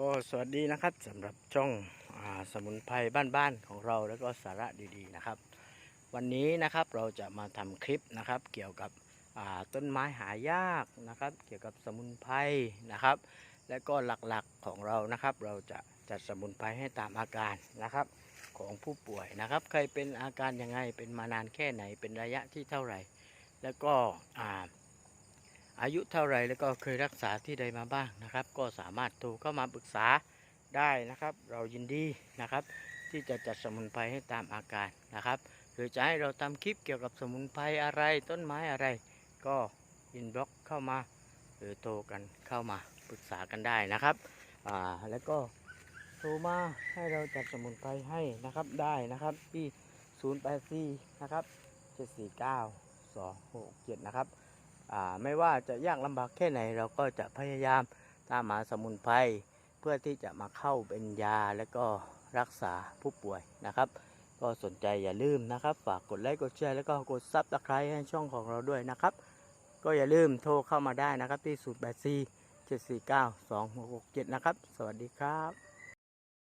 ก็สวัสดีนะครับสำหรับช่องอสมุนไพรบ้านๆของเราแล้วก็สาระดีๆนะครับ วันนี้นะครับเราจะมาทำคลิปนะครับ เกี่ยวกับต้นไม้หายากนะครับ เกี่ยวกับสมุนไพรนะครับ และก็หลักๆของเรานะครับ เราจะจัดสมุนไพรให้ตามอาการนะครับ ของผู้ป่วยนะครับ ใครเป็นอาการยังไงเป็นมานานแค่ไหนเป็นระยะที่เท่าไหร่ แล้วก็อ่า อายุเท่าไรแล้วก็เคยรักษาที่ใดมาบ้างนะครับ ก็สามารถโทรเข้ามาปรึกษาได้นะครับ เรายินดีนะครับ ที่จะจัดสมุนไพรให้ตามอาการนะครับ หรือจะให้เราทำคลิปเกี่ยวกับสมุนไพรอะไรต้นไม้อะไร ก็อินบ็อกเข้ามา หรือโทรกันเข้ามาปรึกษากันได้นะครับอ่าแล้วก็โทรมาให้เราจัดสมุนไพรให้นะครับได้นะครับที่084นะครับ749 267นะครับ ไม่ว่าจะยากลำบากแค่ไหนเราก็จะพยายามตามหาสมุนไพรเพื่อที่จะมาเข้าเป็นยาและก็รักษาผู้ป่วยนะครับ ก็สนใจอย่าลืมนะครับ ฝากกดไลค์กดแชร์แล้วก็กดซับสไครต์ให้ช่องของเราด้วยนะครับ ก็อย่าลืมโทรเข้ามาได้นะครับที่ 0 8 4 7 4 9 2 6 6 7 นะครับ สวัสดีครับ